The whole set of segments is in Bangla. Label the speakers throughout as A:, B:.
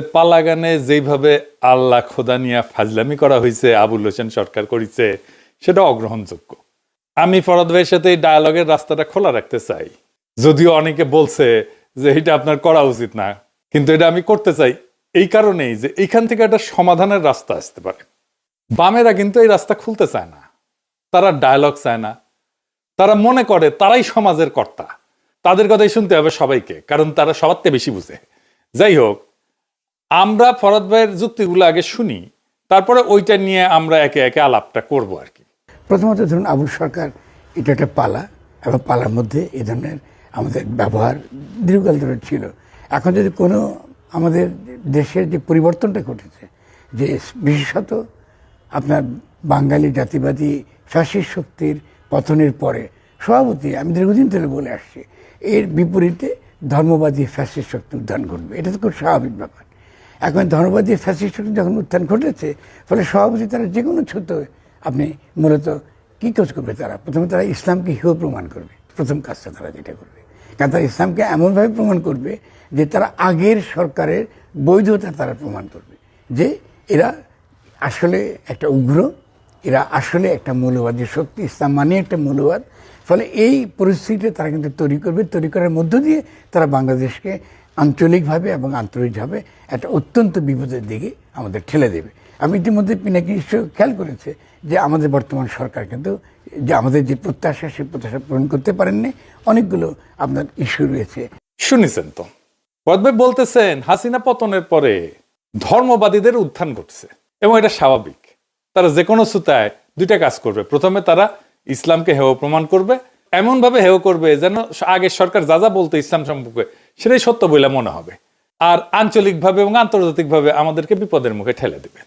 A: পালাগানে যেইভাবে আল্লাহ খোদা নিয়া ফাজলামি করা হয়েছে আবুল হোসেন সরকার করেছে, সেটা অগ্রহণযোগ্য। আমি ফরদ ভাইয়ের সাথে এই ডায়ালগের রাস্তাটা খোলা রাখতে চাই। যদিও অনেকে বলছে যে এটা আপনার করা উচিত না, কিন্তু এটা আমি করতে চাই এই কারণেই যে এইখান থেকে একটা সমাধানের রাস্তা আসতে পারে। বামেরা কিন্তু এই রাস্তা খুলতে চায় না। তারা ডায়ালগ চায় না। তারা মনে করে তারাই সমাজের কর্তা। তাদের কথাই শুনতে হবে সবাইকে, কারণ তারা সবার বেশি বুঝে। যাই হোক আমরা ফরদ ভাইয়ের যুক্তিগুলো আগে শুনি, তারপরে ওইটা নিয়ে আমরা একে একে আলাপটা করব আর কি।
B: প্রথমত ধরুন আবুল সরকার এটা একটা পালা, এবং পালার মধ্যে এ ধরনের আমাদের ব্যবহার দীর্ঘকাল ধরে ছিল। এখন যদি কোনো আমাদের দেশের যে পরিবর্তনটা ঘটেছে, যে বিশেষত আপনার বাঙালি জাতিবাদী ফ্যাসিস্ট শক্তির পতনের পরে, সভাপতি, আমি দীর্ঘদিন ধরে বলে আসছি, এর বিপরীতে ধর্মবাদী ফ্যাসিস্ট শক্তি উত্থান ঘটবে। এটা তো খুব স্বাভাবিক ব্যাপার। এখন ধর্মবাদী ফ্যাসিস্ট যখন উত্থান ঘটেছে, ফলে সভাপতি তারা যে কোনো ছোট আপনি মূলত কী কাজ করবে তারা? প্রথমে তারা ইসলামকে হিও প্রমাণ করবে। প্রথম কাজটা তারা যেটা করবে। কারণ তারা ইসলামকে এমনভাবে প্রমাণ করবে যে তারা আগের সরকারের বৈধতা তারা প্রমাণ করবে। যে এরা আসলে একটা উগ্র, এরা আসলে একটা মৌলবাদী শক্তি, ইসলাম মানে একটা মৌলবাদ। ফলে এই পরিস্থিতিটা তারা কিন্তু তৈরি করবে। তৈরি করার মধ্য দিয়ে তারা বাংলাদেশকে আঞ্চলিকভাবে এবং আন্তরিকভাবে একটা অত্যন্ত বিপদের দিকে আমাদের ঠেলে দেবে। আমি ইতিমধ্যে পিনাকি নিশ্চয় খেয়াল করেছে যে আমাদের বর্তমান সরকার কিন্তু, যে আমাদের যে প্রত্যাশা, সেই প্রত্যাশা পূরণ করতে পারেননি। অনেকগুলো আপনার ইস্যু রয়েছে।
A: শুনেছেন তো? ফরদ বলতেছেন, হাসিনা পতনের পরে ধর্মবাদীদের উত্থান ঘটছে এবং এটা স্বাভাবিক। তারা যে কোনো সুতায় দুইটা কাজ করবে। প্রথমে তারা ইসলামকে হেয় প্রমাণ করবে, এমনভাবে হেয় করবে যেন আগের সরকার যা যা বলতো ইসলাম সম্পর্কে সেটাই সত্য বলে মনে হবে। আর আঞ্চলিকভাবে এবং আন্তর্জাতিকভাবে আমাদেরকে বিপদের মুখে ঠেলে দেবে।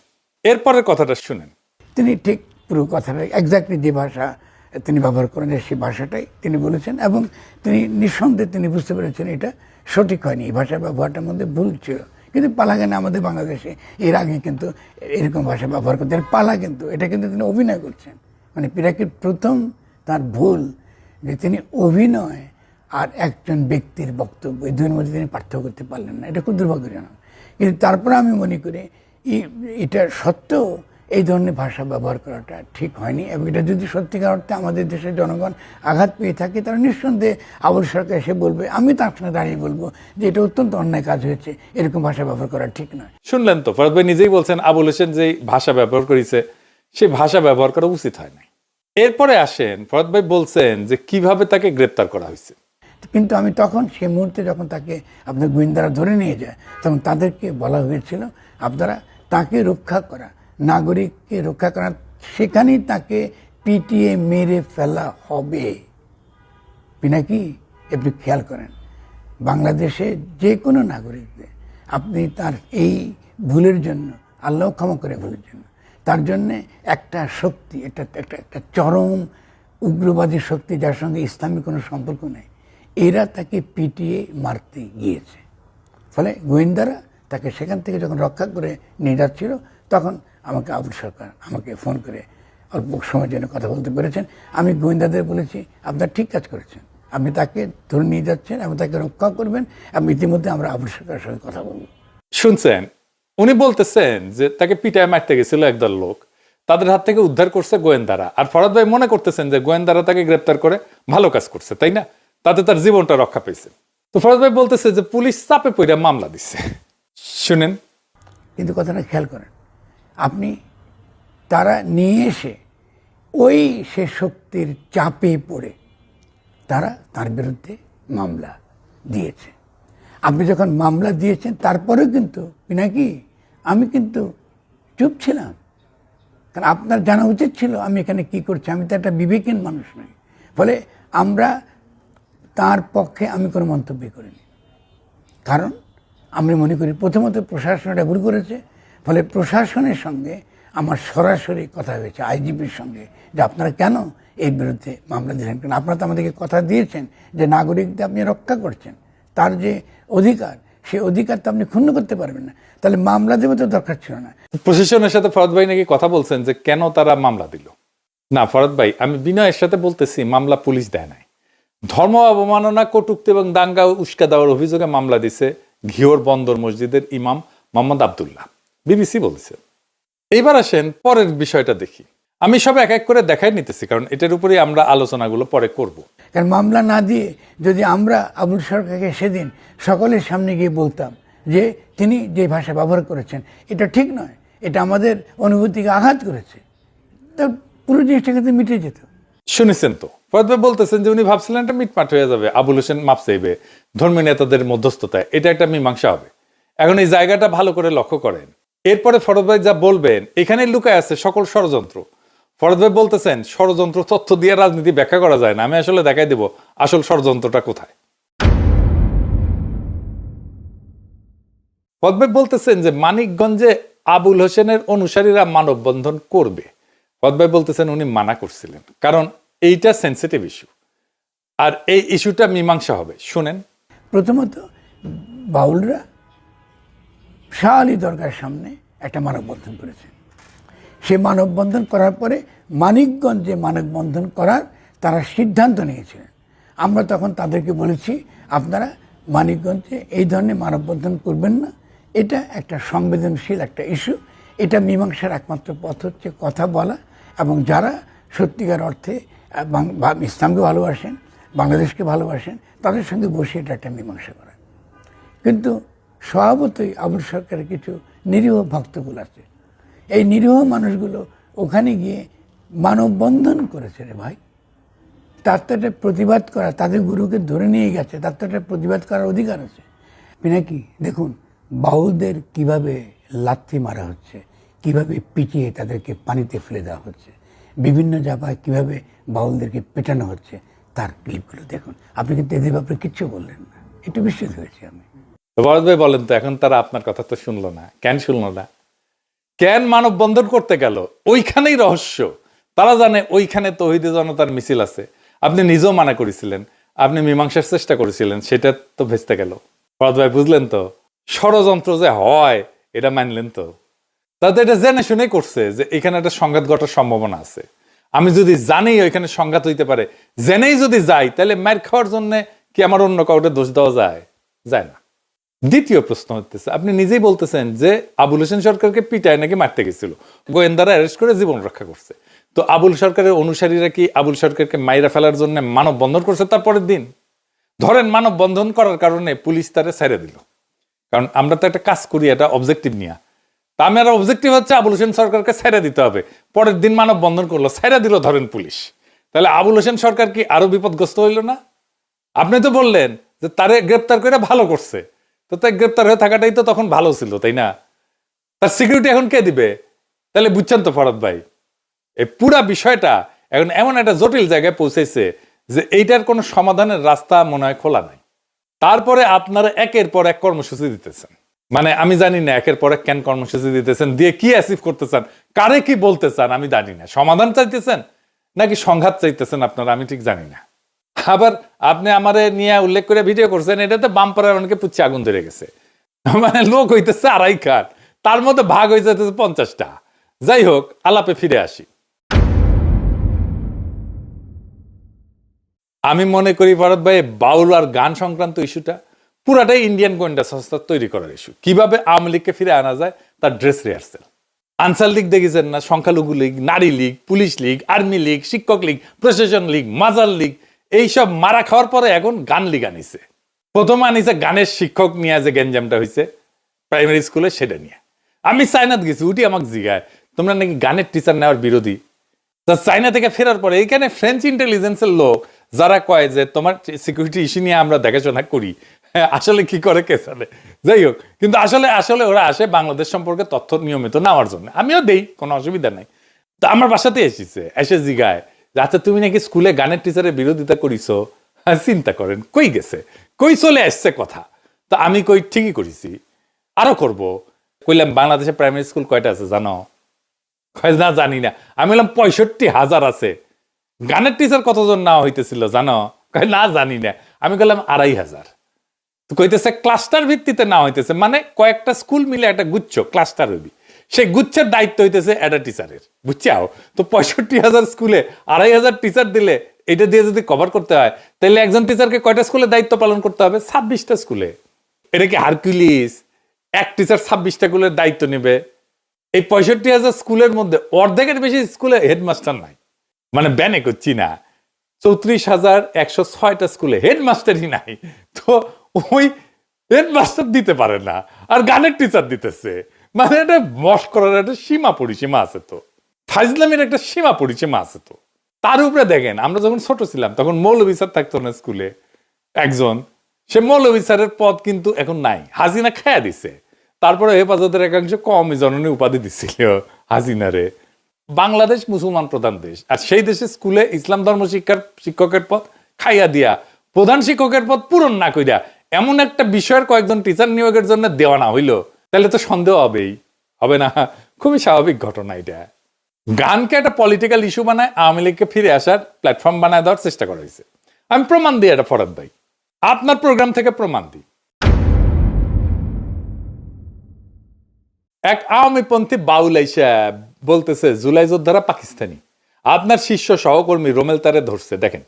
A: এরপরের কথাটা শুনেন।
B: তিনি ঠিক পুরো কথাটা একজাক্টলি যে ভাষা তিনি ব্যবহার করেন, সেই ভাষাটাই তিনি বলেছেন এবং তিনি নিঃসন্দেহে তিনি বুঝতে পেরেছেন এটা সঠিক হয়নি। এই ভাষা ব্যবহারটার মধ্যে ভুল ছিল। কিন্তু পালাগানে আমাদের বাংলাদেশে এর আগে কিন্তু এরকম ভাষা ব্যবহার করতেন। পালা কিন্তু, এটা কিন্তু তিনি অভিনয় করছেন। মানে পিরাকির প্রথম তার ভুল যে তিনি অভিনয় আর একজন ব্যক্তির বক্তব্য, এই দুইয়ের মধ্যে তিনি পার্থক্য করতে পারলেন না। এটা খুব দুর্ভাগ্যজনক। কিন্তু তারপরে আমি মনে করি এটা সত্ত্বেও এই ধরনের ভাষা ব্যবহার করাটা ঠিক হয়নি এবং এটা যদি সত্যিকার অর্থে আমাদের দেশের জনগণ আঘাত পেয়ে থাকে, তারা নিঃসন্দেহে আবুল সরকার এসে বলবে, আমি তার সঙ্গে দাঁড়িয়ে বলব যে এটা অত্যন্ত অন্যায় কাজ হয়েছে, এরকম ভাষা ব্যবহার করা ঠিক নয়।
A: শুনলেন তো, ফরদ ভাই নিজেই বলছেন, আবুল হোসেন যে ভাষা ব্যবহার করেছে সেই ভাষা ব্যবহার করা উচিত হয় নাই। এরপরে আসেন, ফরদ ভাই বলছেন যে কীভাবে তাকে গ্রেপ্তার করা হয়েছে।
B: কিন্তু আমি তখন সেই মুহূর্তে যখন তাকে আপনার গোয়েন্দারা ধরে নিয়ে যায়, তখন তাদেরকে বলা হয়েছিল, আপনারা তাকে রক্ষা করা, নাগরিককে রক্ষা করা, সেখানেই তাকে পিটিয়ে মেরে ফেলা হবে। পিনাকি আপনি খেয়াল করেন, বাংলাদেশে যে কোনো নাগরিকদের আপনি তার এই ভুলের জন্য, আল্লাহ ক্ষমা করে ভুলের জন্য, তার জন্যে একটা শক্তি, একটা একটা একটা চরম উগ্রবাদী শক্তি যার সঙ্গে ইসলামী কোনো সম্পর্ক নেই এরা তাকে পিটিয়ে মারতে গিয়েছে। ফলে গোয়েন্দারা তাকে সেখান থেকে যখন রক্ষা করে নিয়ে যাচ্ছিল, তখন আমাকে আবুল সরকার আমাকে ফোন করে অল্প সময়ের জন্য কথা বলতে পেরেছেন। আমি গোয়েন্দাদের বলেছি, আপনার ঠিক কাজ করেছেন। আপনি তাকে ধরে নিয়ে যাচ্ছেন এবং তাকে রক্ষা করবেন। এবং ইতিমধ্যে আমরা আবুল সরকারের সঙ্গে কথা বলব।
A: শুনছেন, উনি বলতেছেন যে তাকে পিটায় মারতে গেছিল একদল লোক। তাদের হাত থেকে উদ্ধার করছে গোয়েন্দারা। আর ফরাদ ভাই মনে করতেছেন যে গোয়েন্দারা তাকে গ্রেপ্তার করে ভালো কাজ করছে, তাই না? তাতে তার জীবনটা রক্ষা পেয়েছে। তো ফরাদ ভাই বলতেছে যে পুলিশ চাপে পড়ে মামলা দিচ্ছে শুনেন।
B: কিন্তু কথাটা খেয়াল করেন, আপনি তারা নিয়ে এসে ওই সে শক্তির চাপে পড়ে তারা তার বিরুদ্ধে মামলা দিয়েছে। আপনি যখন মামলা দিয়েছেন, তারপরেও কিন্তু পিনাকি আমি কিন্তু চুপ ছিলাম। কারণ আপনার জানা উচিত ছিল আমি এখানে কি করছি, আমি তো একটা বিবেকহীন মানুষ নই। ফলে আমরা তার পক্ষে আমি কোনো মন্তব্য করিনি। কারণ আমি মনে করি প্রথমত প্রশাসন এটা ভুল করেছে, ফলে প্রশাসনের সঙ্গে আমার সরাসরি কথা হয়েছে, আইজিপির সঙ্গে, যে আপনারা কেন এর বিরুদ্ধে মামলা দিলেন? কেন আপনারা তো আমাদেরকে কথা দিয়েছেন যে নাগরিকদের আপনি রক্ষা করছেন, তার যে অধিকার, সেই অধিকার তো আপনি ক্ষুণ্ণ করতে পারবেন না। তাহলে মামলা দেবে তো দরকার ছিল না।
A: প্রশাসনের সাথে ফরদ ভাই নাকি কথা বলছেন যে কেন তারা মামলা দিল? না, ফরদ ভাই, আমি বিনয়ের সাথে বলতেছি, মামলা পুলিশ দেয় নাই। ধর্ম অবমাননা, কটুক্তি এবং দাঙ্গা উস্কা দেওয়ার অভিযোগে মামলা দিছে ঘিওর বন্দর মসজিদের ইমাম মোহাম্মদ আবদুল্লাহ। বিবিসি বলছে। এইবার আসেন পরের বিষয়টা দেখি। আমি সব এক এক করে দেখাই নিতেছি, কারণ এটার উপরে আমরা আলোচনাগুলো পরে করব।
B: কারণ মামলা না দিয়ে যদি আমরা আবুল সরকারকে সেদিন সকলের সামনে গিয়ে বলতাম যে তিনি যে ভাষা ব্যবহার করেছেন, এটা ঠিক নয়, এটা আমাদের অনুভূতিকে আঘাত করেছে, তা পুরো জিনিসটা কিন্তু মিটে যেত।
A: শুনেছেন তো। ফরদ বলতেছেন যে উনি ভাবছিলেন এটা মিটমাট হয়ে যাবে, আবুল হোসেন মাপ চাইবে, ধর্মীয় নেতাদের মধ্যস্থতায়। এটা একটা মীমাংসা হবে। এখন এই জায়গাটা ভালো করে লক্ষ্য করেন। এরপরে ফরদ ভাই যা বলবেন এখানে লুকায় আছে সকল ষড়যন্ত্র। ফরদ ভাই বলতেছেন, ষড়যন্ত্র তথ্য দিয়ে রাজনীতি ব্যাখ্যা করা যায় না। আমি আসলে দেখাই দেব আসল ষড়যন্ত্রটা কোথায়। ফরদ ভাই বলতেছেন যে মানিকগঞ্জে আবুল হোসেনের অনুসারীরা মানববন্ধন করবে। ফরদ ভাই বলতেছেন উনি মানা করছিলেন। কারণ এইটা সেন্সিটিভ ইস্যু আর এই ইস্যুটা মীমাংসা হবে। শুনেন।
B: প্রথমত, বাউলরা শাহ আলী দরগার সামনে একটা মানববন্ধন করেছে সে মানববন্ধন করার পরে মানিকগঞ্জে মানববন্ধন করার তারা সিদ্ধান্ত নিয়েছিলেন। আমরা তখন তাদেরকে বলেছি, আপনারা মানিকগঞ্জে এই ধরনের মানববন্ধন করবেন না। এটা একটা সংবেদনশীল একটা ইস্যু এটা মীমাংসার একমাত্র পথ হচ্ছে কথা বলা এবং যারা সত্যিকার অর্থে ইসলামকে ভালোবাসেন, বাংলাদেশকে ভালোবাসেন, তাদের সঙ্গে বসে এটা একটা মীমাংসা করা কিন্তু স্বভাবতই আবুল সরকারের কিছু নিরীহ ভক্তগুলো আছে। এই নিরীহ মানুষগুলো ওখানে গিয়ে মানববন্ধন করেছে রে ভাই। তার তো একটা প্রতিবাদ করা, তাদের গুরুকে ধরে নিয়ে গেছে, তার তো একটা প্রতিবাদ করার অধিকার আছে। পিনাকি, দেখুন, বাউলদের কীভাবে লাথি মারা হচ্ছে, কীভাবে পিটিয়ে তাদেরকে পানিতে ফেলে দেওয়া হচ্ছে বিভিন্ন জায়গায় কীভাবে বাউলদেরকে পেটানো হচ্ছে, তার ক্লিপগুলো দেখুন। আপনি কিন্তু এদের ব্যাপারে কিচ্ছু বললেন না। একটু বিস্মিত হয়েছি আমি।
A: ভরত ভাই বলেন তো, এখন তারা আপনার কথা তো শুনলো না। কেন শুনলো না? কেন মানববন্ধন করতে গেল? ওইখানেই রহস্য। তারা জানে ওইখানে তহিদে জনতার মিছিল আছে। আপনি নিজেও মানা করেছিলেন। আপনি মীমাংসার চেষ্টা করেছিলেন। সেটা তো ভেস্তে গেল। ভরত ভাই, বুঝলেন তো? ষড়যন্ত্র যে হয়, এটা মানলেন তো? তাতে এটা জেনে শুনে করছে যে এখানে একটা সংঘাত ঘটার সম্ভাবনা আছে। আমি যদি জানি ওইখানে সংঘাত হইতে পারে, জেনেই যদি যাই, তাহলে মার খাওয়ার জন্য কি আমার অন্য কাউকে দোষ দেওয়া যায়? যায় না। দ্বিতীয় প্রশ্ন হতেছে আপনি নিজেই বলতেছেন যে আবুল হোসেন সরকারকে পিটায় নাকি মারতে গেছিল। গোয়েন্দারা অ্যারেস্ট করে জীবন রক্ষা করছে। তো আবুল সরকারের অনুসারীরা কি আবুল সরকারকে মাইরা ফেলার জন্য মানব বন্ধন করছে তার পরের দিন? ধরেন মানব বন্ধন করার কারণে পুলিশ তারে ছেড়ে দিল। কারণ আমরা তো একটা কাজ করি এটা অবজেক্টিভ নিয়ে। আমার অবজেক্টিভ হচ্ছে আবুল হোসেন সরকারকে ছেড়ে দিতে হবে। পরের দিন মানব বন্ধন করল, ছেড়ে দিল ধরেন পুলিশ। তাহলে আবুল হোসেন সরকার কি আরও বিপদগ্রস্ত হইল না? আপনি তো বললেন যে তারে গ্রেপ্তার করে ভালো করছে। তো তাই গ্রেপ্তার হয়ে থাকাটাই তো তখন ভালো ছিল, তাই না? তার সিকিউরিটি এখন কে দিবে? তাহলে বুঝছেন তো ফরদ ভাই, এই পুরা বিষয়টা এখন এমন একটা জটিল জায়গায় পৌঁছেছে যে এইটার কোনো সমাধানের রাস্তা মনে হয় খোলা নাই। তারপরে আপনারা একের পর এক কর্মসূচি দিতেছেন। মানে আমি জানি না, একের পর কেন কর্মসূচি দিতেছেন, দিয়ে কি অ্যাচিভ করতে চান কারে কি বলতে চান আমি জানি না। সমাধান চাইতেছেন নাকি সংঘাত চাইতেছেন আপনারা, আমি ঠিক জানি না। আবার আপনি আমারে নিয়ে উল্লেখ করে ভিডিও করছেন এটাতে বাম্পারের অনেকে পুচ্ছে আগুন ধরে গেছে। মানে লোক হইতেছে আড়াই খাট, তার মধ্যে ভাগ হয়ে যেতেছে পঞ্চাশটা। যাই হোক, আলাপে ফিরে আসি। আমি মনে করি, ভারত ভাই, বাউল আর গান সংক্রান্ত ইস্যুটা পুরাটাই ইন্ডিয়ান গোয়েন্দা সংস্থা তৈরি করার ইস্যু কীভাবে আওয়ামী লীগকে ফিরে আনা যায়, তার ড্রেস রিহার্সেল আনসার লীগ দেখেছেন না, সংখ্যালঘু লীগ, নারী league, police league army league, শিক্ষক লীগ, প্রশাসন লীগ, মাজার লীগ, এইসব মারা খাওয়ার পরে এখন গান লীগ আনিছে। প্রথম আনিছে গানের শিক্ষক নিয়ে যে গেঞ্জামটা হয়েছে প্রাইমারি স্কুলে সেটা নিয়ে। আমি চাইনাত গেছি, উঠি আমাকে জিগায়, তোমরা নাকি গানের টিচার নেওয়ার বিরোধী? তা চাইনা থেকে ফেরার পরে এখানে ফ্রেঞ্চ ইন্টেলিজেন্সের লোক, যারা কয় যে, তোমার সিকিউরিটি ইস্যু নিয়ে আমরা দেখাশোনা করি। আসলে কি করে কে জানে? যাই হোক কিন্তু আসলে আসলে ওরা আসে বাংলাদেশ সম্পর্কে তথ্য নিয়মিত নেওয়ার জন্য। আমিও দেই কোনো অসুবিধা নাই। তো আমার বাসাতে এসেছে এসে জিগায় যে আচ্ছা তুমি নাকি স্কুলে গানের টিচারের বিরোধিতা করিছো? হ্যাঁ, চিন্তা করেন কই গেছে? কই চলে আসছে কথা? তা আমি কই ঠিকই করেছি। আরও করব। কইলাম বাংলাদেশে প্রাইমারি স্কুল কয়টা আছে জানো? না জানি না। আমি বললাম পঁয়ষট্টি হাজার আছে। গানের টিচার কতজন নেওয়া হইতেছিল জানো? না জানি না। আমি বললাম আড়াই হাজার। কইতেছে, ক্লাস্টার ভিত্তিতে না হইতেছে। মানে কয়েকটা স্কুল মিলে একটা গুচ্ছ, ক্লাস্টার হইবি। সেই গুচ্ছের দায়িত্ব হইতেছে একটা টিচারের, বুঝছাও? তো পঁয়ষট্টি হাজার স্কুলে আড়াই হাজার টিচার দিলে এটা দিয়ে যদি কভার করতে হয় তাহলে একজন টিচারকে কয়টা স্কুলে দায়িত্ব পালন করতে হবে? ছাব্বিশটা স্কুলে। এটা কি হারকুলিস এক টিচার ছাব্বিশটা স্কুলের দায়িত্ব নেবে। এই পঁয়ষট্টি হাজার স্কুলের মধ্যে অর্ধেকের বেশি স্কুলে হেডমাস্টার নাই। মানে ব্যানে করছি না। চৌত্রিশ হাজার একশো ছয়টা স্কুলে হেডমাস্টারই নাই। তো ওই হেডমাস্টার দিতে পারে না, আর গানের টিচার দিতেছে। মানে এটা মশ করার একটা সীমা পরিসীমা আছে তো। ফাইজলামের একটা সীমা পরিসীমা আছে তো। তার উপরে দেখেন, আমরা যখন ছোট ছিলাম, তখন মৌলভী স্যার থাকতো না স্কুলে, একজন। সে মৌলভী স্যারের পদ কিন্তু এখন নাই। হাজিনা খায়া দিছে। তারপরে হেফাজতের একাংশ কমই জননী উপাধি দিছিল হাজিনারে বাংলাদেশ মুসলমান প্রধান দেশ, আর সেই দেশে স্কুলে ইসলাম ধর্ম শিক্ষার শিক্ষকের পদ খাইয়া দিয়া, প্রধান শিক্ষকের পদ পূরণ না কইরা এমন একটা বিষয়ের কয়েকজন টিচার নিয়োগের জন্য দেওয়া না হইল, তাহলে তো সন্দেহ হবেই। হবে না। খুবই স্বাভাবিক ঘটনা এটা। গানকে একটা পলিটিক্যাল ইস্যু বানায়, আওয়ামী লীগকে ফিরে আসার প্ল্যাটফর্ম বানায় দেওয়ার চেষ্টা করা হয়েছে। আমি প্রমাণ দিই এটা, ফরাদ ভাই। আপনার প্রোগ্রাম থেকে প্রমাণ দিই। এক আওয়ামীপন্থী বাউল আইসা বলতেছে জুলাই যোদ্ধারা পাকিস্তানি। আপনার শিষ্য সহকর্মী রোমেল তারে ধরছে দেখেন।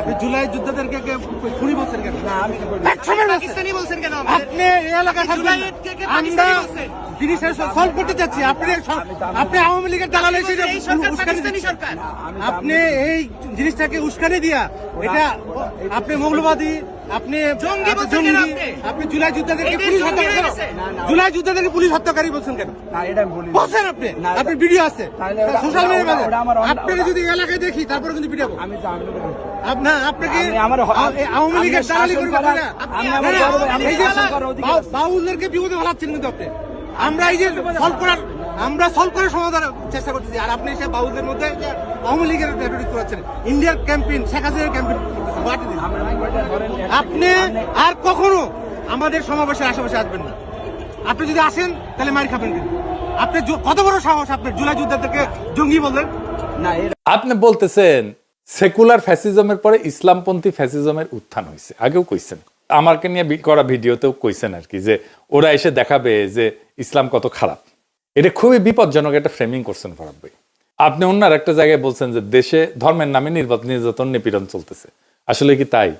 C: আপনি জুলাই যুদ্ধদেরকে কে খুনি বলছেন কেন? না আমি
D: পাকিস্তানি বলছেন কেন?
C: আপনি এলাকা থাকবেন
D: জুলাইয়ের কে কে
C: আমরা জিনিসের সলভ করতে চাচ্ছি আপনি আপনি আওয়ামী লীগের দালাল উস্কানি। আপনি এই জিনিসটাকে উস্কানি দিয়া এটা আপনি মৌলবাদী আপনি আপনি
D: বলছেন কেন
C: জঙ্গি,
D: আপনি?
C: আপনি জুলাই যুদ্ধদেরকে পুলিশ হত্যা
D: হয়ে
C: কেন?
D: গেছে।
C: জুলাই যুদ্ধদেরকে পুলিশ হত্যাকারী বলছেন কেন
E: না এটা আমি বলি
C: বলছেন আপনি আপনি ভিডিও আছে সোশ্যাল
E: ওটা-
C: মিডিয়ায়
E: ওটা আমার অন্য-
C: আপনাকে যদি এলাকায় দেখি তারপরে কিন্তু পিটাবো
E: আমি তো আমি তো-
C: আপনার আপনাকে
E: আপনি আমার হ-
C: আ- এই আওয়ামী লীগের দালালি করবেন
E: করার-
C: না।
E: আপনি আমার
C: না, না,
E: গর্বে- আপনি
C: এই যে
E: শাসন করার অধিকার
C: বাউ-
E: আছে।
C: বাউলদেরকে বিপদে ফেলাচ্ছেন কিন্তু আপনি আমরা এই যে সলভ করার আমরা সলভ করার সমাধান চেষ্টা করতেছি আর আপনি এসে বাউলদের মধ্যে আওয়ামী লীগের রেটোরিক করাচ্ছেন ইন্ডিয়ার ক্যাম্পেইন শেখ হাসিনার ক্যাম্পেইন আপনি আর কখনো আমাদের সমাবেশের আশেপাশে আসবেন না। আপনি যদি আসেন তাহলে মার খাবেন কিন্তু আপনি কত বড় সাহস আপনার জুলাই যুদ্ধেরকে জঙ্গি বললেন?
E: না
A: আপনি বলতেছেন সেকুলার ফ্যাসিজমের পরে ইসলামপন্থী ফ্যাসিজমের উত্থান হয়েছে। আগেও কইছেন। আমাকে নিয়ে বি- করা ভিডিওতেও কইছেন আর কি যে ওরা এসে দেখাবে যে ইসলাম কত খারাপ। এটা খুবই বিপজ্জনক একটা ফ্রেমিং করছেন ফরাদ ভাই। আপনি অন্য একটা জায়গায় বলছেন যে দেশে ধর্মের নামে নির্বাচন নির্যাতন নিপীড়ন চলতেছে। আসলে কি তাই?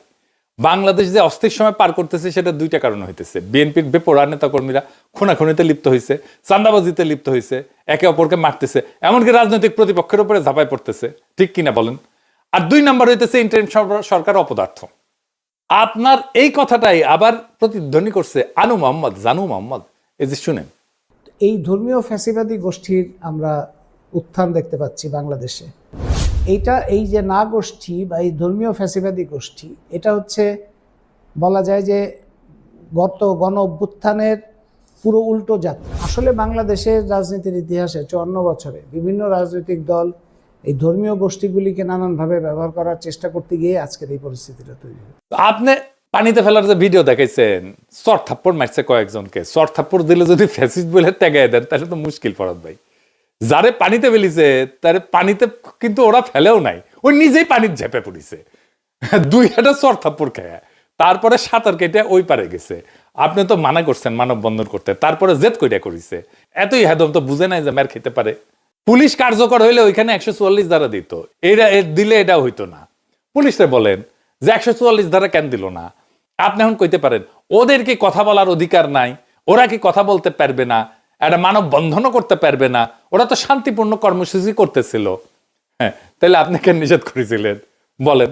A: বাংলাদেশ যে অস্থির সময় পার করতেছে সেটা দুইটা কারণ হইতেছে। বিএনপির বেপরা নেতা কর্মীরা খুনাখুনিতে লিপ্ত হয়েছে চান্দাবাজিতে লিপ্ত হয়েছে একে অপরকে মারতেছে, এমনকি রাজনৈতিক প্রতিপক্ষের উপরে ঝাঁপাই পড়তেছে। ঠিক কিনা বলেন? আর দুই নাম্বার হইতেছে ইন্টারিম সরকার অপদার্থ। আপনার এই কথাটাই আবার প্রতিধ্বনি করছে আনু মোহাম্মদ, জানু মোহাম্মদ। এই যে শুনেন
F: এই ধর্মীয় ফ্যাসিবাদী গোষ্ঠীর আমরা উত্থান দেখতে পাচ্ছি বাংলাদেশে। এইটা, এই যে না গোষ্ঠী বা এই ধর্মীয় ফ্যাসিবাদী গোষ্ঠী, এটা হচ্ছে বলা যায় যে গত গণ অভ্যুত্থানের পুরো উল্টো যাত্রা আসলে বাংলাদেশের রাজনীতির ইতিহাসে চুয়ান্ন বছরে বিভিন্ন রাজনৈতিক দল এই ধর্মীয় গোষ্ঠীগুলিকে নানানভাবে ব্যবহার করার চেষ্টা করতে গিয়ে আজকের এই পরিস্থিতিটা তৈরি
A: আপনি পানিতে ফেলার যে ভিডিও দেখাইছেন চর থাপ্পড় মারছে কয়েকজনকে। চর থাপ্পড় দিলে যদি ফ্যাসিস্ট বলে ত্যাগায় দেন, তাহলে তো মুশকিল ফরাদ ভাই। যারে পানিতে ফেলিছে, তারে পানিতে কিন্তু ওরা ফেলেও নাই। ওই নিজেই পানির ঝেপে পড়িছে। দুই হাজার চর থাপ্পড় খেয়ে। তারপরে সাঁতার কেটে ওই পারে গেছে। আপনি তো মানা করছেন মানববন্ধন করতে। তারপরে জেদ কইটা করিছে। এতই হেদম তো বুঝে নাই যে মের খেতে পারে। পুলিশ কার্যকর হইলে ওইখানে একশো চুয়াল্লিশ দ্বারা দিত। এটা এ দিলে এটা হইতো না। পুলিশে বলেন যে একশো চুয়াল্লিশ ধারা কেন দিল না? আপনি এখন কইতে পারেন ওদের কি কথা বলার অধিকার নাই, ওরা কি কথা বলতে পারবে না, একটা মানব বন্ধনও করতে পারবে না, ওরা তো শান্তিপূর্ণ কর্মসূচি করতেছিল। হ্যাঁ তাহলে আপনি কেন নিষেধ করেছিলেন? বলেন,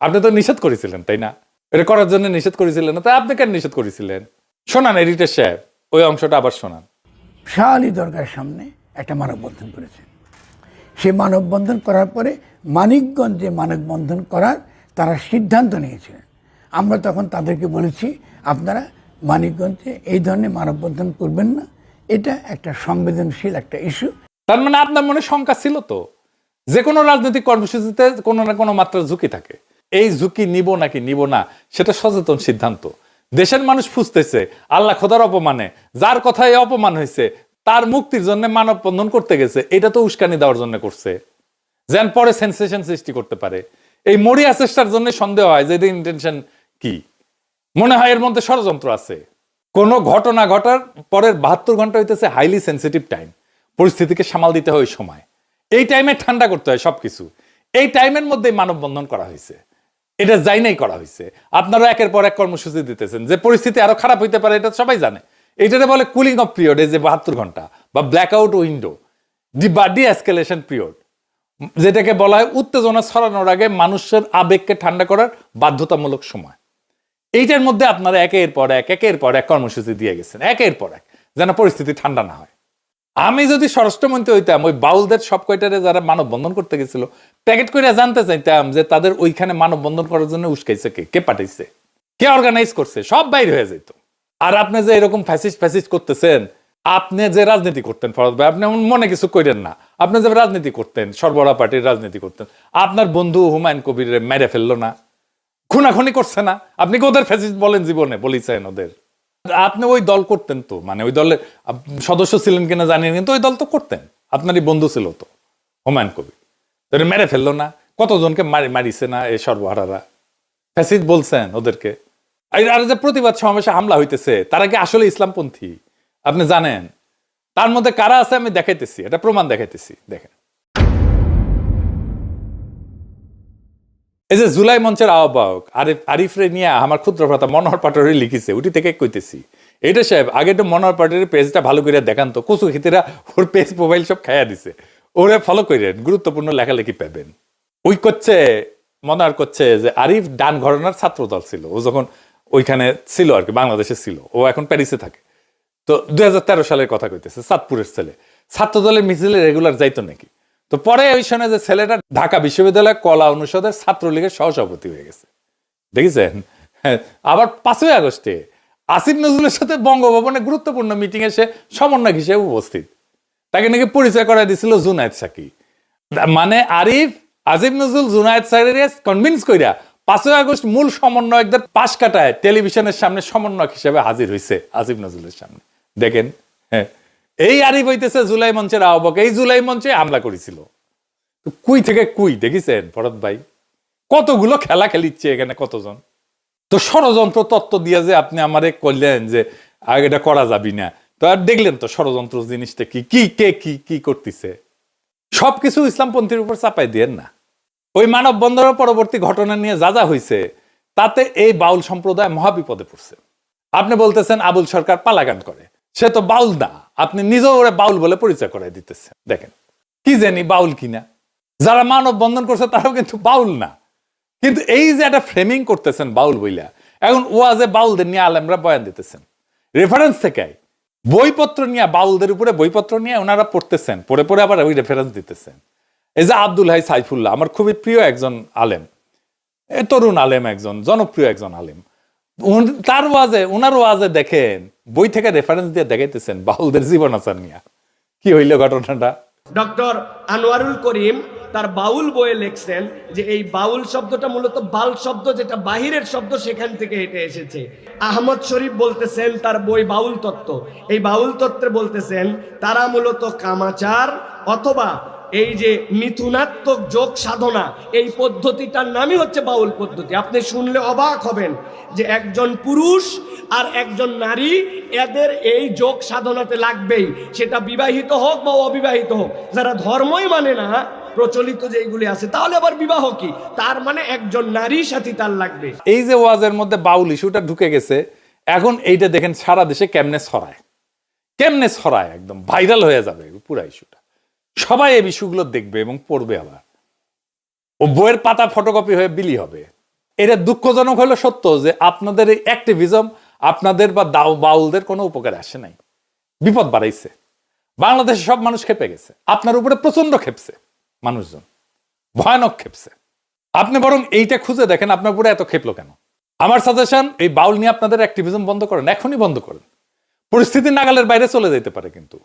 A: আপনি তো নিষেধ করেছিলেন, তাই না? এটা করার জন্য নিষেধ করেছিলেন তাই আপনি কেন নিষেধ করেছিলেন? শোনান, এডিটর সাহেব, ওই অংশটা আবার শোনান।
B: শাহ আলী দরগার সামনে একটা মানববন্ধন করেছে সে মানববন্ধন করার পরে মানিকগঞ্জে মানববন্ধন করার তারা সিদ্ধান্ত নিয়েছিলেন। আমরা তখন তাদেরকে বলেছি, আপনারা মানিকগঞ্জে এই ধরনের মানববন্ধন করবেন না। এটা একটা সংবেদনশীল একটা ইস্যু
A: তার মানে আপনার মনে শঙ্কা ছিল তো? যে কোনো রাজনৈতিক কর্মসূচিতে কোনো না কোনো মাত্রার ঝুঁকি থাকে। এই ঝুঁকি নিব নাকি নিব না, সেটা সচেতন সিদ্ধান্ত। দেশের মানুষ ফুসতেছে আল্লাহ খোদার অপমানে। যার কথায় অপমান হয়েছে, তার মুক্তির জন্য মানব বন্ধন করতে গেছে। এটা তো উস্কানি দেওয়ার জন্য করছে। যেন পরে সেন্সেশন সৃষ্টি করতে পারে। এই মরিয়া চেষ্টার জন্য সন্দেহ হয় যে ইন্টেনশন কি? মনে হয় এর মধ্যে ষড়যন্ত্র আছে। কোনো ঘটনা ঘটার পরের বাহাত্তর ঘণ্টা হইতেছে হাইলি সেন্সিটিভ টাইম পরিস্থিতিকে সামাল দিতে হয় সময়। এই টাইমে ঠান্ডা করতে হয় সবকিছু। এই টাইমের মধ্যে মানববন্ধন করা হয়েছে এটা যাই নাই করা হয়েছে আপনারা একের পর এক কর্মসূচি দিতেছেন। যে পরিস্থিতি আরও খারাপ হইতে পারে, এটা সবাই জানে। এটাতে বলে কুলিং অফ পিরিয়ড এই যে বাহাত্তর ঘণ্টা বা ব্ল্যাক আউট উইন্ডো ডি বা ডি এসকেলেশন পিরিয়ড যেটাকে বলা হয় উত্তেজনা ছড়ানোর আগে মানুষের আবেগকে ঠান্ডা করার বাধ্যতামূলক সময়। এইটার মধ্যে আপনারা একের পর এক, একের পর এক কর্মসূচি দিয়ে গেছেন, একের পর এক, যেন পরিস্থিতি ঠান্ডা না হয়। আমি যদি স্বরাষ্ট্রমন্ত্রী হইতাম, ওই বাউলদের সব কয়টারে যারা মানববন্ধন করতে গেছিল, প্যাকেট করে জানতে চাইতাম যে তাদের ওইখানে মানববন্ধন করার জন্য উস্কাইছে কে কে পাঠাইছে, কে অর্গানাইজ করছে, সব বাইর হয়ে যেত আর আপনি যে এরকম ফ্যাসিস্ট ফ্যাসিস্ট করতেছেন, আপনি যে রাজনীতি করতেন ফরদ ভাই, আপনি মনে কিছু কইরেন না। আপনি যে রাজনীতি করতেন সর্বরা পার্টির রাজনীতি করতেন, আপনার বন্ধু হুমায়ুন কবির মেরে ফেলল না। খুনাখুনি করছে না। আপনি কি ওদের ফ্যাসিস্ট বলেন জীবনে? বলিছেন ওদের। আপনি ওই দল করতেন তো। মানে ওই দলের সদস্য ছিলেন কিনা জানি না, কিন্তু ওই দল তো করতেন। আপনারই বন্ধু ছিল তো হুমায়ুন কবি এটা মেরে ফেলল না। কতজনকে মারি মারিছে না এই সর্বহারারা? ফ্যাসিস্ট বলছেন ওদেরকে। আর যে প্রতিবাদ সমাবেশে হামলা হইতেছে তারা কি আসলে ইসলামপন্থী? আপনি জানেন? তার মধ্যে কারা আছে আমি দেখাইতেছি। এটা প্রমাণ দেখাইতেছি। দেখেন। এই যে জুলাই মঞ্চের আহ্বায়ক আরিফ, আরিফরে নিয়ে আমার ক্ষুদ্র ভ্রাতা মনোহর পাটোয়ারি লিখিছে ওটি থেকে কইতেছি। এটা সাহেব আগে একটু মনোহর পাটোয়ারির পেজটা ভালো করে দেখান তো কচু খিতিরা ওর পেজ মোবাইল সব খাইয়া দিছে। ওরে ফলো করেন গুরুত্বপূর্ণ লেখালেখি পাবেন। ওই করছে, মনোহর করছে যে আরিফ ডান ঘরনার ছাত্রদল ছিল, ও যখন ওইখানে ছিল আর কি, বাংলাদেশে ছিল, ও এখন প্যারিসে থাকে। তো দুই হাজার তেরো সালের কথা কইতেছে চাঁদপুরের ছেলে। ছাত্র দলের মিছিলে রেগুলার যাইতো নাকি? তো পরে ওই সময় যে ছেলেটা ঢাকা বিশ্ববিদ্যালয় কলা অনুষদের ছাত্রলীগের সহসভাপতি হয়ে গেছে। দেখেছেন? আবার পাঁচই আগস্টে আসিফ নজরুলের সাথে বঙ্গভবনে গুরুত্বপূর্ণ মিটিং এ সে সমন্বয়ক হিসেবে উপস্থিত। তাকে নাকি পরিচয় করা দিছিল জুনায়দ সাকি। মানে আরিফ আজিম নজরুল, জুনায়দ স্যারের কনভিন্স কইরা পাঁচই আগস্ট মূল সমন্বয়কদের পাশ কাটায় টেলিভিশনের সামনে সমন্বয়ক হিসেবে হাজির হয়েছে আজিম নজরুলের সামনে। দেখেন হ্যাঁ। এই আরিফ হইতেছে জুলাই মঞ্চের আহ্বক এই জুলাই মঞ্চে হামলা করেছিল। কুই থেকে কুই, দেখেছেন? ভরত ভাই, কতগুলো খেলা খেলিচ্ছে এখানে কতজন? তো ষড়যন্ত্র তত্ত্ব দিয়ে যে আপনি আমারে করলেন যে আগে এটা করা যাবি না। তো আর দেখলেন তো ষড়যন্ত্র জিনিসটা কি? কি, কে, কি কি করতেছে? সবকিছু ইসলামপন্থীর উপর চাপাই দিয়েন না। ওই মানব বন্ধনের পরবর্তী ঘটনা নিয়ে যা যা হয়েছে তাতে এই বাউল সম্প্রদায় মহাবিপদে পড়ছে। আপনি বলতেছেন আবুল সরকার পালাগান করে। সে তো বাউল না আপনি নিজেও ওরা বাউল বলে পরিচয় করাই দিতেছেন। দেখেন, কি জানি বাউল কিনা। যারা মানব বন্ধন করছে, তারাও কিন্তু বাউল না। কিন্তু এই যে একটা ফ্রেমিং করতেছেন বাউল বইলা, এখন ওয়াজে বাউলদের নিয়ে আলেমরা বয়ান দিতেছেন। রেফারেন্স থেকে বইপত্র নিয়ে, বাউলদের উপরে বইপত্র নিয়ে ওনারা পড়তেছেন। পড়ে পড়ে আবার ওই রেফারেন্স দিতেছেন। এই যে আব্দুল হাই সাইফুল্লাহ, আমার খুবই প্রিয় একজন আলেম। তরুণ আলেম একজন, জনপ্রিয় একজন আলেম। তার ওয়াজে ওনার ওয়াজে দেখেন বই থেকে রেফারেন্স দিয়ে দেখাইতেছেন, বাউলদের জীবন আচার নিয়ে। কি হইল ঘটনাটা?
G: ডক্টর আনোয়ারুল করিম তার বাউল বইয়ে লিখছেন যে এই বাউল শব্দটা মূলত বাল শব্দ যেটা বাহিরের শব্দ সেখান থেকে হেঁটে এসেছে। আহমদ শরীফ বলতেছেন তার বই বাউল তত্ত্ব। এই বাউল তত্ত্বে বলতেছেন, তারা মূলত কামাচার অথবা এই যে মিথুনাত্মক যোগ সাধনা, এই পদ্ধতিটার নামই হচ্ছে বাউল পদ্ধতি। আপনি শুনলে অবাক হবেন যে একজন পুরুষ আর একজন নারী, এদের এই যোগ সাধনাতে লাগবেই। সেটা বিবাহিত হোক বা অবিবাহিত হোক, যারা ধর্মই মানে না, প্রচলিত যেইগুলি আছে, তাহলে আবার বিবাহ কি? তার মানে একজন নারীর সাথে তার লাগবে।
A: এই যে ওয়াজের মধ্যে বাউল ইস্যুটা ঢুকে গেছে, এখন এইটা দেখেন সারা দেশে কেমনে ছড়ায়। কেমনে ছড়ায়, একদম ভাইরাল হয়ে যাবে পুরা ইস্যুটা। সবাই এই ইস্যুগুলো দেখবে এবং পড়বে আবার। ও বইয়ের পাতা ফটোকপি হয়ে বিলি হবে। এটা দুঃখজনক হলো সত্য যে আপনাদের এই অ্যাক্টিভিজম আপনাদের বা দাও, বাউলদের কোনো উপকারে আসে নাই। বিপদ বাড়াইছে। বাংলাদেশে সব মানুষ খেপে গেছে। আপনার উপরে প্রচণ্ড খেপছে মানুষজন। ভয়ানক খেপছে আপনি বরং এইটা খুঁজে দেখেন আপনার উপরে এত খেপলো কেন? আমার সাজেশন এই বাউল নিয়ে আপনাদের অ্যাক্টিভিজম বন্ধ করেন। এখনই বন্ধ করেন। পরিস্থিতি নাগালের বাইরে চলে যেতে পারে কিন্তু।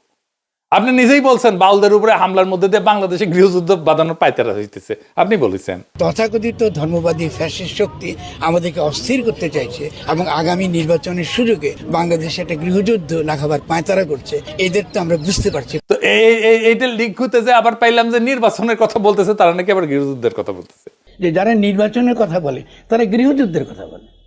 A: আপনি নিজেই বলছেন বাউলদের উপরে হামলার মধ্যে দিয়ে বাংলাদেশে গৃহযুদ্ধ বাঁধানোর পাইতারা হইতেছে। আপনি বলেছেন।
B: তথাকথিত ধর্মবাদী ফ্যাসিস্ট শক্তি আমাদেরকে অস্থির করতে চাইছে এবং আগামী নির্বাচনের সুযোগে বাংলাদেশে একটা গৃহযুদ্ধ লাগাবার পায়তারা করছে এদের তো আমরা বুঝতে পারছি।
A: তো এই- এই- এইটা লিঙ্ক হতে যে আবার পাইলাম যে নির্বাচনের কথা বলতেছে তারা নাকি আবার গৃহযুদ্ধের কথা বলতেছে।
B: যে যারা নির্বাচনের কথা বলে তারা গৃহযুদ্ধের কথা বলে।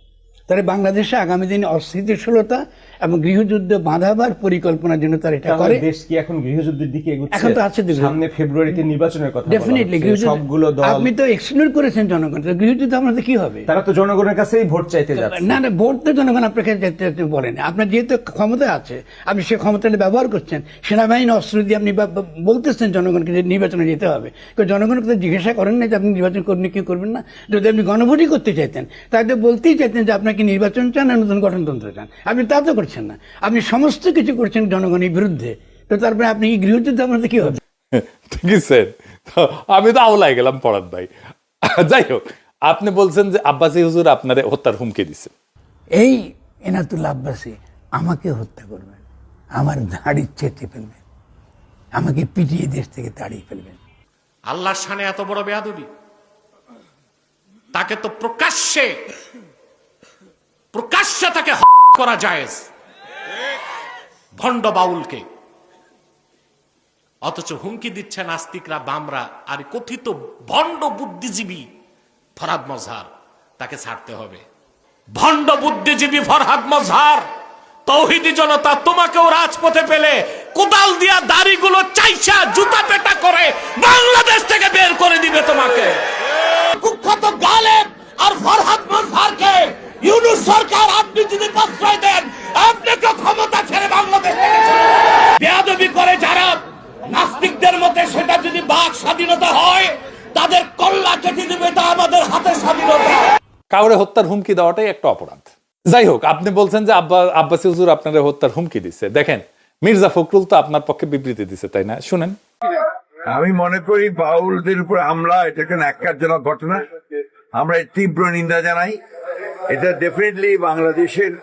B: তারা বাংলাদেশে আগামী দিনে অস্থিতিশীলতা এবং গৃহযুদ্ধ বাঁধাবার পরিকল্পনার জন্য তারা এটা করে।
E: দেশ কি এখন গৃহযুদ্ধের দিকে এগুচ্ছে?
B: এখন তো আছে।
E: সামনে ফেব্রুয়ারিতে নির্বাচনের কথা
B: ডেফিনেটলি গৃহযুদ্ধ
E: সবগুলো দল
B: আপনি তো এক্সক্লুড করেছেন জনগণ। তো গৃহযুদ্ধ আমাদের কি হবে?
E: তারা তো জনগণের কাছেই ভোট চাইতে যাচ্ছে।
B: না না ভোট তো জনগণ আপনাকে যেতে যেতে বলেন আপনার যেহেতু ক্ষমতা আছে আপনি সে ক্ষমতাটা ব্যবহার করছেন সেনাবাহিনী অস্ত্র দিয়ে আপনি বলতেছেন জনগণকে যে নির্বাচনে যেতে হবে। জনগণকে তো জিজ্ঞাসা করেন না যে আপনি নির্বাচন করবেন কি করবেন না। যদি আপনি গণভোটই করতে চাইতেন তাহলে বলতেই চাইতেন যে আপনাকে নির্বাচন চান না নতুন গঠনতন্ত্র চান। আপনি তা তো করছেন। না। আপনি সমস্ত কিছু করছেন জনগণের বিরুদ্ধে। তো তারপরে আপনি কি গৃহযুদ্ধ আপনাদের কি হবে?
A: ঠিক আছে আমি তো আওলাই গেলাম পড়ার ভাই। যাই হোক আপনি বলছেন যে আব্বাসী হুজুর আপনারে হত্যার হুমকি দিছে।
B: এই এনাতুল্লা আব্বাসী আমাকে হত্যা করবেন। আমার দাড়ি চেটে ফেলবেন। আমাকে পিটিয়ে দেশ থেকে তাড়িয়ে ফেলবেন।
H: আল্লাহর সানে এত বড় বেয়াদবি? তাকে তো প্রকাশ্যে প্রকাশ্যে তাকে করা যায় ভণ্ড বাউলকে। অথচ হুমকি দিচ্ছে নাস্তিকরা বামরা, আর কথিত ভণ্ড বুদ্ধিজীবী ফরহাদ মজহার, তাকে ছাড়তে হবে। ভণ্ড বুদ্ধিজীবী ফরহাদ মজহার, তৌহিদি জনতা, তোমাকেও রাজপথে পেলে কোদাল দিয়া দাড়িগুলো চাইছা জুতা পেটা করে বাংলাদেশ থেকে বের করে দিবে তোমাকে। কুখ্যাত গালেব আর ফরহাদ মজহারকে ইউনুস সরকার আপনি যদি প্রশ্রয় দেন আপনাকে ক্ষমতা ছেড়ে বাংলাদেশ বেয়াদবি করে যারা নাস্তিকদের মতে সেটা যদি বাক স্বাধীনতা হয় তাদের কল্লা কেটে দিবে তা আমাদের হাতে স্বাধীনতা।
A: কাউরে হত্যার হুমকি দেওয়াটাই একটা অপরাধ। যাই হোক আপনি বলছেন যে আব্বা আব্বাসী হুজুর আপনার হত্যার হুমকি দিচ্ছে দেখেন মির্জা ফখরুল তো আপনার পক্ষে বিবৃতি দিছে তাই না? শুনেন।
I: আমি মনে করি বাউলদের উপর হামলা এটা একটা ন্যাক্কারজনক ঘটনা? আমরা তীব্র নিন্দা জানাই। এটা ডেফিনেটলি বাংলাদেশের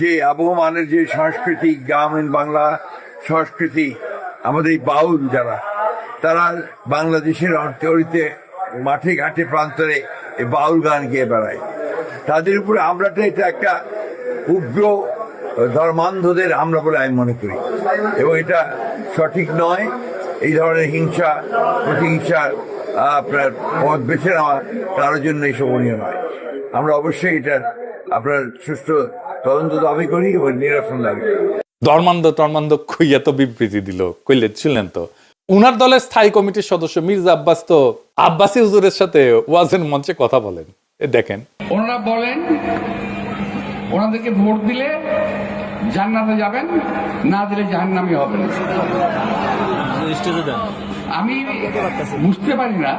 I: যে আবহমানের যে সংস্কৃতি গ্রামীণ বাংলা সংস্কৃতি, আমাদের বাউল যারা, তারা বাংলাদেশের অর্থনীতিতে মাঠে ঘাটে প্রান্তরে বাউল গান গেয়ে বেড়ায়। তাদের উপরে হামলাটা এটা একটা উগ্র ধর্মান্ধদের আমরা বলে আমি মনে করি। এবং এটা সঠিক নয়, এই ধরনের হিংসা প্রতিহিংসার আপনার পথ বেছে নেওয়া কারোর জন্য এই শোভনীয় নয়। আমরা অবশ্যই এটার আপনার সুষ্ঠু তদন্ত দাবি করি এবং নিরসন দাবি করি।
A: ধর্মান্ধ টর্মান্ধ কইয়া তো বিবৃতি দিল। কইলে ছিলেন তো। উনার দলের স্থায়ী কমিটির সদস্য মির্জা আব্বাস তো আব্বাসী হুজুরের সাথে ওয়াজের মঞ্চে কথা বলেন। এ দেখেন।
J: ওনারা বলেন ওনাদেরকে ভোট দিলে জান্নাতে যাবেন না দিলে জাহান্নামি হবেন। আমি বুঝতে পারি না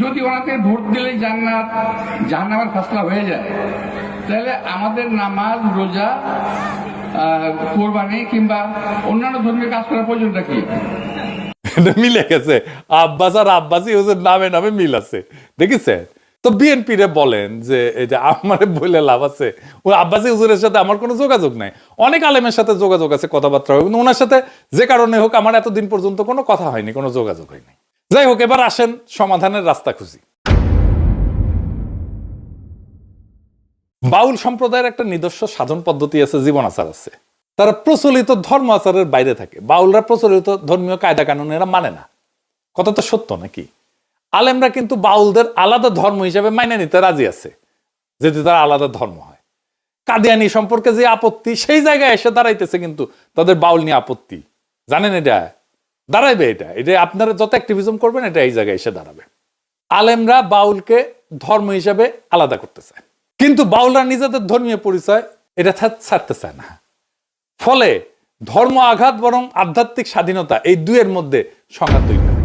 J: যদি ওনাকে ভোট দিলে জান্নাত, জাহান্নামের ফাসলা হয়ে যায়, তাহলে আমাদের নামাজ, রোজা কোরবানি কিংবা অন্যান্য ধর্মীয় কাজ করার প্রয়োজনটা কি?
A: মিলে গেছে। আব্বাস আর আব্বাসী হুজুর নামে নামে মিল আছে। দেখেছেন? তো বিএনপি রে বলেন যে যে আমারে বলে লাভ আছে ও আব্বাসী হুজুরের সাথে আমার কোনো যোগাযোগ নাই। অনেক আলেমের সাথে যোগাযোগ আছে, কথাবার্তা হয়, কিন্তু ওনার সাথে যে কারণে হোক আমার এতদিন পর্যন্ত কোনো কথা হয়নি, কোনো যোগাযোগ হয়নি যাই হোক, এবার আসেন সমাধানের রাস্তা খুঁজি। বাউল সম্প্রদায়ের একটা নিজস্ব সাধন পদ্ধতি আছে, জীবন আচার আছে। তারা প্রচলিত ধর্ম আচারের বাইরে থাকে। বাউলরা প্রচলিত ধর্মীয় কায়দা কানুন এরা মানে না। কথা তো সত্য নাকি? আলেমরা কিন্তু বাউলদের আলাদা ধর্ম হিসেবে মাইনে নিতে রাজি আছে, যদি তারা আলাদা ধর্ম হয়। কাদিয়ানি সম্পর্কে যে আপত্তি, সেই জায়গায় এসে দাঁড়াইতেছে কিন্তু তাদের বাউল নিয়ে আপত্তি। জানেন এটা? দাঁড়াইবে এটা। এটা আপনারা যত অ্যাক্টিভিজম করবেন, এটা এই জায়গায় এসে দাঁড়াবে। আলেমরা বাউলকে ধর্ম হিসাবে আলাদা করতে চায়। কিন্তু বাউলরা নিজেদের ধর্মীয় পরিচয় এটা ছাড়তে চায় না। ফলে ধর্ম আঘাত বরং আধ্যাত্মিক স্বাধীনতা এই দুইয়ের মধ্যে সংঘাত তৈরি হয়।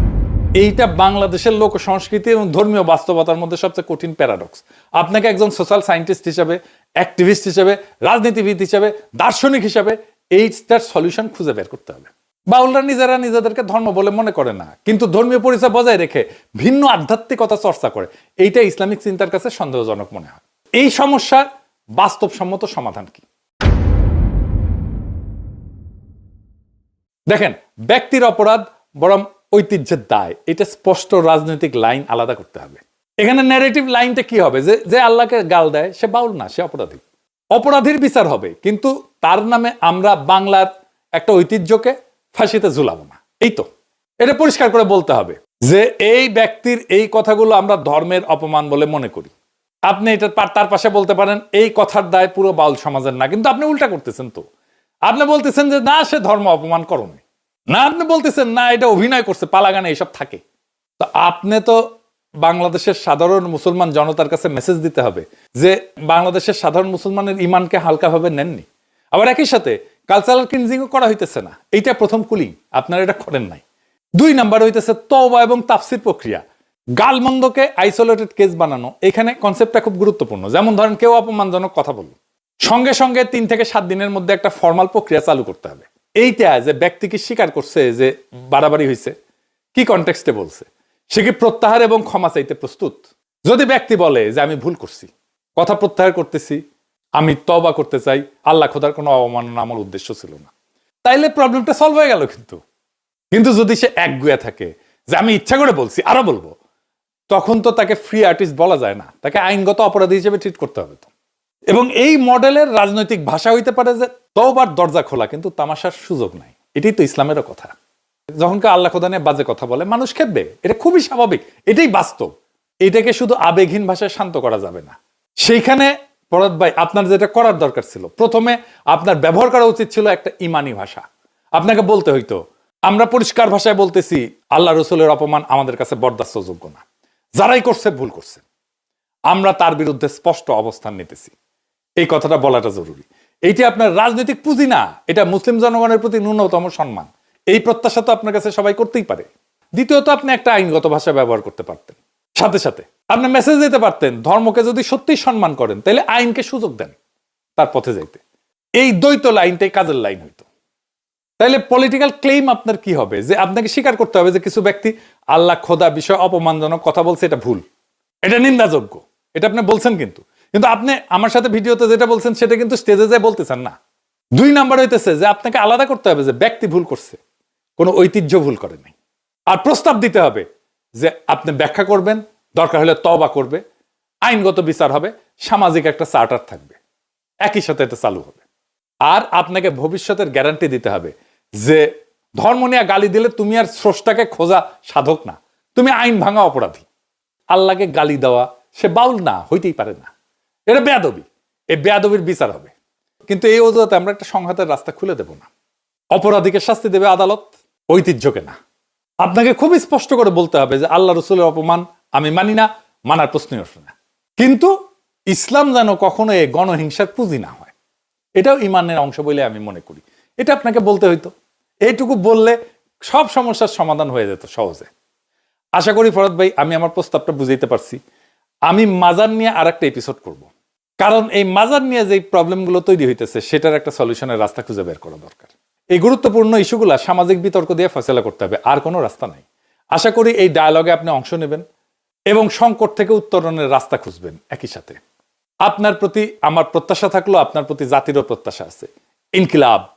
A: এইটা বাংলাদেশের লোক সংস্কৃতি এবং ধর্মীয় বাস্তবতার মধ্যে সবচেয়ে কঠিন প্যারাডক্স আপনাকে একজন সোশ্যাল সায়েন্টিস্ট হিসাবে অ্যাক্টিভিস্ট হিসাবে, রাজনীতিবিদ হিসাবে, দার্শনিক হিসাবে এইটার সলিউশন খুঁজে বের করতে হবে। বাউলরা নিজেরা নিজেদেরকে ধর্ম বলে মনে করে না। কিন্তু ধর্মীয় পরিচয় বজায় রেখে ভিন্ন আধ্যাত্মিকতা চর্চা করে এইটা ইসলামিক চিন্তার কাছে সন্দেহজনক মনে হয়। এই সমস্যার বাস্তবসম্মত সমাধান কি? দেখেন, ব্যক্তির অপরাধ বরং ঐতিহ্যের দায়, এটা স্পষ্ট রাজনৈতিক লাইন আলাদা করতে হবে। এখানে ন্যারেটিভ লাইনটা কি হবে? যে যে আল্লাহকে গাল দেয়, সে বাউল না, সে অপরাধী। অপরাধীর বিচার হবে, কিন্তু তার নামে আমরা বাংলার একটা ঐতিহ্যকে ফাঁসিতে ঝুলাবো না। এই তো। এটা পরিষ্কার করে বলতে হবে যে এই ব্যক্তির এই কথাগুলো আমরা ধর্মের অপমান বলে মনে করি। আপনি এটা তার পাশে বলতে পারেন, এই কথার দায় পুরো বাউল সমাজের না। কিন্তু আপনি উল্টা করতেছেন তো। আপনি বলতেছেন যে, না, সে ধর্ম অপমান করনি। না, আপনি বলতেছেন, না, এটা অভিনয় করছে, পালাগানে এইসব থাকে। তো আপনি তো বাংলাদেশের সাধারণ মুসলমান জনতার কাছে মেসেজ দিতে হবে যে, বাংলাদেশের সাধারণ মুসলমানের ইমানকে হালকাভাবে নেননি। আবার একই সাথে কালচারাল ক্লিনজিংও করা হইতেছে না। এইটা প্রথম কুলিং, আপনারা এটা করেন নাই। দুই নাম্বার হইতেছে তওবা এবং তাফসির প্রক্রিয়া। গালমন্দকে আইসোলেটেড কেস বানানো, এখানে কনসেপ্টটা খুব গুরুত্বপূর্ণ। যেমন ধরেন কেউ অপমানজনক কথা বলল। সঙ্গে সঙ্গে তিন থেকে সাত দিনের মধ্যে একটা ফর্মাল প্রক্রিয়া চালু করতে হবে। এইটা যে ব্যক্তি কি স্বীকার করছে যে বাড়াবাড়ি হয়েছে কি কনটেক্সটে বলছে? সে কি প্রত্যাহার এবং ক্ষমা চাইতে প্রস্তুত? যদি ব্যক্তি বলে যে আমি ভুল করছি, কথা প্রত্যাহার করতেছি আমি তবা করতে চাই। আল্লাহ খোদার কোনো অবমাননা আমার উদ্দেশ্য ছিল না। তাইলে প্রবলেমটা সলভ হয়ে গেল কিন্তু। কিন্তু যদি সে একগুয়া থাকে, যে আমি ইচ্ছা করে বলছি, আরও বলব, তখন তো তাকে ফ্রি আর্টিস্ট বলা যায় না। তাকে আইনগত অপরাধী হিসেবে ট্রিট করতে হবে তো। এবং এই মডেলের রাজনৈতিক ভাষা হইতে পারে যে তওবার দরজা খোলা, কিন্তু তামাশার সুযোগ নাই। এটাই তো ইসলামেরও কথা। যখন কেউ আল্লাহ খোদা নিয়ে বাজে কথা বলে, মানুষ খেপবে এটা খুবই স্বাভাবিক। এটাই বাস্তব। এটাকে শুধু আবেগহীন ভাষায় শান্ত করা যাবে না। সেইখানে পরত ভাই, আপনার যেটা করার দরকার ছিল। প্রথমে আপনার ব্যবহার করা উচিত ছিল একটা ইমানি ভাষা। আপনাকে বলতে হইতো, আমরা পরিষ্কার ভাষায় বলতেছি, আল্লাহ রসুলের অপমান আমাদের কাছে বরদাস্তযোগ্য না। যারাই করছে, ভুল করছে। আমরা তার বিরুদ্ধে স্পষ্ট অবস্থান নিতেছি। এই কথাটা বলাটা জরুরি। এইটি আপনার রাজনৈতিক পুঁজি না, এটা মুসলিম জনগণের প্রতি ন্যূনতম সম্মান। এই প্রত্যাশা তো আপনার কাছে সবাই করতেই পারে। দ্বিতীয়ত, আপনি একটা আইনগত ভাষা ব্যবহার করতে পারতেন। সাথে সাথে আপনি মেসেজ দিতে পারতেন, ধর্মকে যদি সত্যি সম্মান করেন, তাহলে আইনকে সুযোগ দেন তার পথে যাইতে। এই দ্বৈত লাইনটাই কাজের লাইন হইতো। তাহলে পলিটিক্যাল ক্লেম আপনার কি হবে? যে আপনাকে স্বীকার করতে হবে যে কিছু ব্যক্তি আল্লাহ খোদা বিষয় অপমানজনক কথা বলছে, এটা ভুল। এটা নিন্দাযোগ্য। এটা আপনি বলছেন কিন্তু। কিন্তু আপনি আমার সাথে ভিডিওতে যেটা বলছেন, সেটা কিন্তু স্টেজে যায় বলতেছেন না। দুই নাম্বার হইতেছে যে আপনাকে আলাদা করতে হবে যে ব্যক্তি ভুল করছে। কোনো ঐতিহ্য ভুল করে নাই। আর প্রস্তাব দিতে হবে যে আপনি ব্যাখ্যা করবেন দরকার হলে তবা করবে, আইনগত বিচার হবে, সামাজিক একটা চার্টার থাকবে। একই সাথে এটা চালু হবে। আর আপনাকে ভবিষ্যতের গ্যারান্টি দিতে হবে যে ধর্ম নিয়ে গালি দিলে তুমি আর স্রষ্টাকে খোঁজা সাধক না। তুমি আইন ভাঙা অপরাধী। আল্লাহকে গালি দেওয়া, সে বাউল না, হইতেই পারে না। এটা বেয়াদবি। এই বেয়াদবির বিচার হবে। কিন্তু এই অজুহাতে আমরা একটা সংঘাতের রাস্তা খুলে দেব না। অপরাধীকে শাস্তি দেবে আদালত, ঐতিহ্যকে না। আপনাকে খুবই স্পষ্ট করে বলতে হবে যে আল্লাহ রসুলের অপমান আমি মানি না, মানার প্রশ্নই ওঠে না। কিন্তু ইসলাম যেন কখনো এই গণহিংসার পুঁজি না হয়। এটাও ইমানের অংশ বলে আমি মনে করি। এটা আপনাকে বলতে হইতো। এইটুকু বললে সব সমস্যার সমাধান হয়ে যেত সহজে। আশা করি ফরদ ভাই, আমি আমার প্রস্তাবটা বুঝাইতে পারছি। আমি মাজার নিয়ে আর একটা এপিসোড করব। কারণ এই মাজার নিয়ে যে প্রবলেমগুলো তৈরি হইতেছে, সেটার একটা সলিউশনের রাস্তা খুঁজে বের করা দরকার। এই গুরুত্বপূর্ণ ইস্যুগুলা সামাজিক বিতর্ক দিয়ে ফয়সলা করতে হবে, আর কোনো রাস্তা নাই। আশা করি এই ডায়ালগে আপনি অংশ নেবেন। এবং সংকট থেকে উত্তরণের রাস্তা খুঁজবেন একই সাথে। আপনার প্রতি আমার প্রত্যাশা থাকল, আপনার প্রতি জাতিরও প্রত্যাশা আছে। ইনকিলাব।